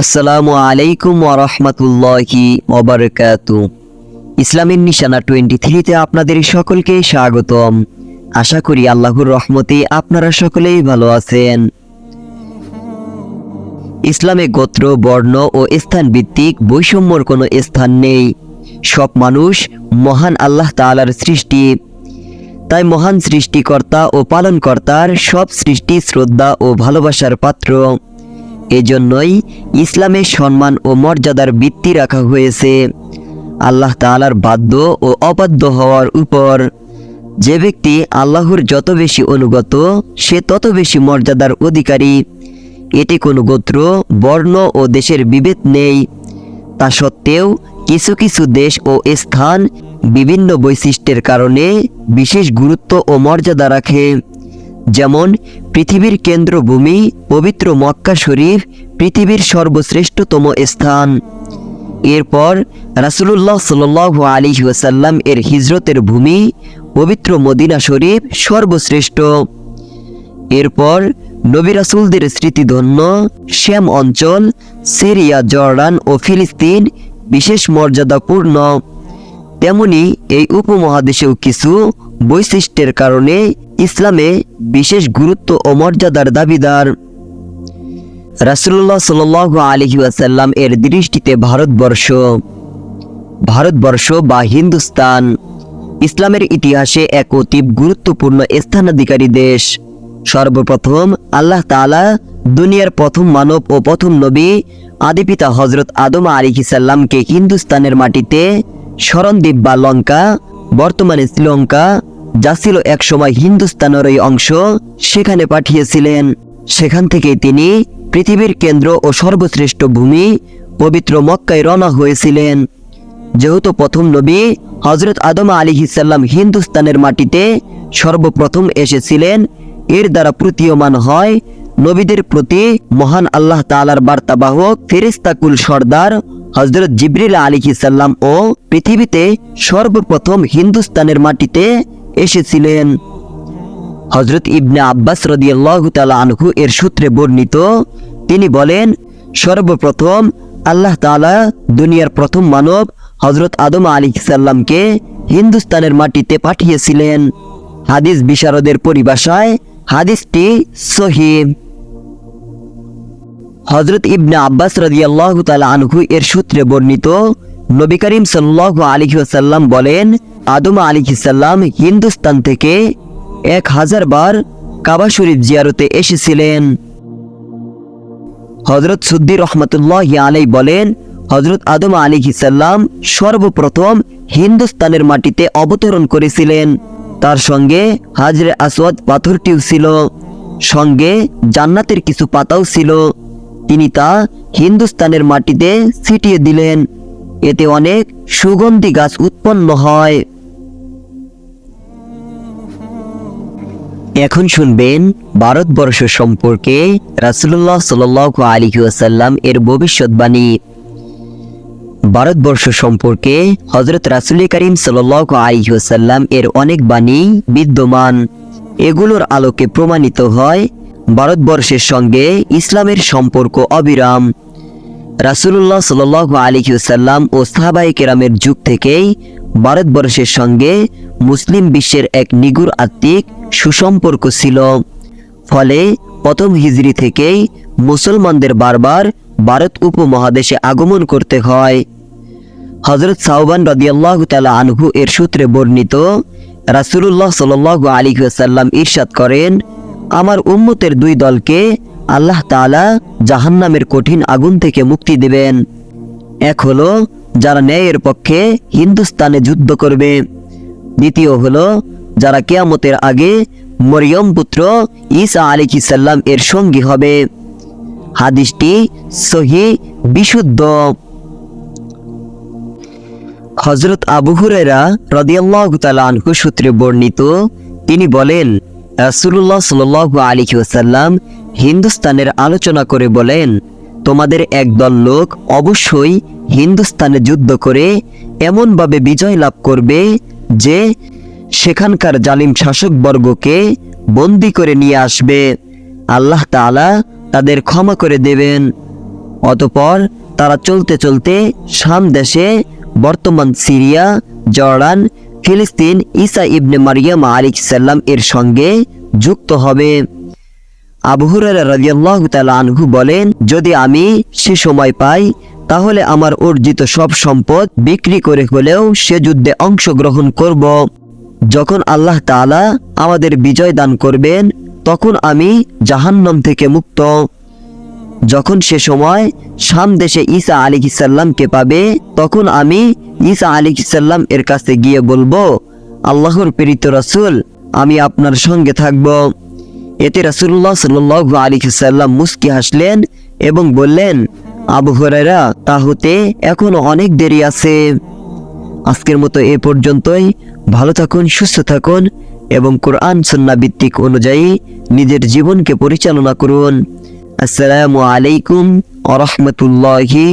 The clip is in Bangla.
আসসালামু আলাইকুম ওরহমতুল্লাহি ওবরকাত ইসলামের নিশানা টোয়েন্টি থ্রিতে আপনাদের সকলকে স্বাগতম। আশা করি আল্লাহর রহমতে আপনারা সকলেই ভালো আছেন। ইসলামে গোত্র, বর্ণ ও স্থান ভিত্তিক বৈষম্যর কোনো স্থান নেই। সব মানুষ মহান আল্লাহ তাআলার সৃষ্টি। তাই মহান সৃষ্টিকর্তা ও পালনকর্তার সব সৃষ্টি শ্রদ্ধা ও ভালোবাসার পাত্র। এজন্যই ইসলামে সম্মান ও মর্যাদার ভিত্তি রাখা হয়েছে। আল্লাহ তাআলার বাধ্য ও অবাধ্য হওয়ার উপর। যে ব্যক্তি আল্লাহর যত বেশি অনুগত, সে তত বেশি মর্যাদার অধিকারী। এটি কোনো গোত্র, বর্ণ ও দেশের বিভেদ নেই। তা সত্ত্বেও কিছু কিছু দেশ ও স্থান বিভিন্ন বৈশিষ্ট্যের কারণে বিশেষ গুরুত্ব ও মর্যাদা রাখে। যেমন, পৃথিবীর কেন্দ্রভূমি, পবিত্র মক্কা শরীফ, পৃথিবীর সর্বশ্রেষ্ঠতম স্থান। এরপর, রাসুলুল্লাহ সাল আলী ওয়াসাল্লাম এর হিজরতের ভূমি, পবিত্র মদিনা শরীফ সর্বশ্রেষ্ঠ। এরপর, নবী রাসুলদের স্মৃতিধন্য শ্যাম অঞ্চল, সিরিয়া, জর্ডান ও ফিলিস্তিন বিশেষ মর্যাদাপূর্ণ। তেমনি, এই উপমহাদেশেও কিছু বৈশিষ্ট্যের কারণে ইসলামে বিশেষ গুরুত্ব ও মর্যাদার দাবিদার। রাসুল্লাহ সাল আলহি আসাল্লাম এর দৃষ্টিতে ভারতবর্ষ। ভারতবর্ষ বা হিন্দুস্তান ইসলামের ইতিহাসে এক অতি গুরুত্বপূর্ণ স্থানাধিকারী দেশ। সর্বপ্রথম আল্লাহ তাআলা দুনিয়ার প্রথম মানব ও প্রথম নবী আদিপিতা হজরত আদম আলিহিসাল্লামকে হিন্দুস্তানের মাটিতে শরণদ্বীপ বা লঙ্কা, বর্তমানে শ্রীলঙ্কা যা ছিল একসময় হিন্দুস্তানেরই অংশ, সেখানে পাঠিয়েছিলেন। সেখান থেকেই তিনি পৃথিবীর কেন্দ্র ও সর্বশ্রেষ্ঠ ভূমি পবিত্র মক্কায় রওনা হয়েছিলেন। যেহেতু প্রথম নবী হজরত আদম আলী হিসাল্লাম হিন্দুস্তানের মাটিতে সর্বপ্রথম এসেছিলেন, এর দ্বারা প্রতীয়মান হয় নবীদের প্রতি মহান আল্লাহ তালার বার্তাবাহক ফেরিস্তাকুল সর্দার হজরত জিবরিল আলী সাল্লাম ও পৃথিবীতে সর্বপ্রথম হিন্দুস্তানের মাটিতে এসেছিলেন। হজরত ইবনে আব্বাস রদিয়াল্লাহ তালা আনহু এর সূত্রে বর্ণিত, তিনি বলেন, সর্বপ্রথম আল্লাহ তালা দুনিয়ার প্রথম মানব হজরত আদম আলী সাল্লামকে হিন্দুস্তানের মাটিতে পাঠিয়েছিলেন। হাদিস বিশারদের পরিভাষায় হাদিসটি সহিহ। হজরত ইবনে আব্বাস রাদিয়াল্লাহু তাআলা আনহু এর সূত্রে বর্ণিত, নবী করিম সাল্লাল্লাহু আলাইহি ওয়াসাল্লাম বলেন আদম আলাইহিস সালাম হিন্দুস্তান থেকে এক হাজার বার কাবা শরীফ জিয়ারতে এসেছিলেন। হজরত সুদ্দি রহমতুল্লাহ আলাই বলেন হজরত আদম আলাইহিস সালাম সর্বপ্রথম হিন্দুস্তানের মাটিতে অবতরণ করেছিলেন। তার সঙ্গে হাজরে আসওয়াদ পাথরটিও ছিল, সঙ্গে জান্নাতের কিছু পাতাও ছিল। তিনি তা হিন্দুস্তানের মাটিতে ছিটিয়ে দিলেন। এতে অনেক সুগন্ধি গাছ উৎপন্ন হয়। এখন শুনবেন ভারতবর্ষ সম্পর্কে রাসুল্লাহ সাল আলী আসাল্লাম এর ভবিষ্যৎবাণী। ভারতবর্ষ সম্পর্কে হজরত রাসুল করিম সাল আলী আসাল্লাম এর অনেক বাণী বিদ্যমান। এগুলোর আলোকে প্রমাণিত হয় ভারতবর্ষের সঙ্গে ইসলামের সম্পর্ক অবিরাম। রাসুল্লাহ সাল আলিহাসাল্লাম ও সাহাবাই কেরামের যুগ থেকেই ভারতবর্ষের সঙ্গে মুসলিম বিশ্বের এক নিগুর আত্মিক সুসম্পর্ক ছিল। ফলে প্রথম হিজড়ি থেকেই মুসলমানদের বারবার ভারত উপমহাদেশে আগমন করতে হয়। হজরত সাহবান রদিয়াল্লাহ তালা আনহু এর সূত্রে বর্ণিত রাসুল্লাহ সাল আলী সাল্লাম ইরশাদ করেন, আমার উম্মতের দুই দলকে আল্লাহ তাআলা জাহান্নামের কঠিন আগুন থেকে মুক্তি দেবেন। এক হলো, যারা ন্যায়ের পক্ষে হিন্দুস্তানে যুদ্ধ করবে। দ্বিতীয় হলো যারা কেয়ামতের আগে মরিয়ম পুত্র ঈসা আলী সাল্লাম এর সঙ্গী হবে। হাদিসটি সহি, বিশুদ্ধ। হজরত আবু হুরেরা রদিয়াল্লাহ সূত্রে বর্ণিত, তিনি বলেন রাসুল্লাহ সাল আলী ওসাল্লাম হিন্দুস্তানের আলোচনা করে বলেন, তোমাদের একদল লোক অবশ্যই হিন্দুস্তানে যুদ্ধ করে এমনভাবে বিজয় লাভ করবে যে সেখানকার জালিম শাসকবর্গকে বন্দি করে নিয়ে আসবে। আল্লাহ তাআলা তাদের ক্ষমা করে দেবেন। অতপর তারা চলতে চলতে শাম দেশে বর্তমান সিরিয়া, জর্ডান, ফিলিস্তিন, ঈসা ইবনে মারিয়াম আলিক সাল্লাম এর সঙ্গে যুক্ত হবে। আবু হুরায়রা রাদিয়াল্লাহু তাআলা আনহু বলেন, যদি আমি সে সময় পাই, তাহলে আমার অর্জিত সব সম্পদ বিক্রি করে হলেও সে যুদ্ধে অংশগ্রহণ করব। যখন আল্লাহ তাআলা আমাদের বিজয় দান করবেন, তখন আমি জাহান্নাম থেকে মুক্ত। যখন সে সময় শাম দেশে ঈসা আলিহিসাল্লামকে পাবে, তখন আমি ঈসা আলিহিসাল্লাম এর কাছে গিয়ে বলব, আল্লাহর প্রেরিত রাসূল, আমি আপনার সঙ্গে থাকব। এতে রাসূলুল্লাহ সাল্লাল্লাহু আলাইহি সাল্লাম মুস্কি হাসলেন এবং বললেন, আবু হুরায়রা, তা হতে এখনও অনেক দেরি আছে। আজকের মতো এ পর্যন্তই। ভালো থাকুন, সুস্থ থাকুন এবং কোরআন সন্না ভিত্তিক অনুযায়ী নিজের জীবনকে পরিচালনা করুন। আসসালামু আলাইকুম আ রহমতুল্লাহি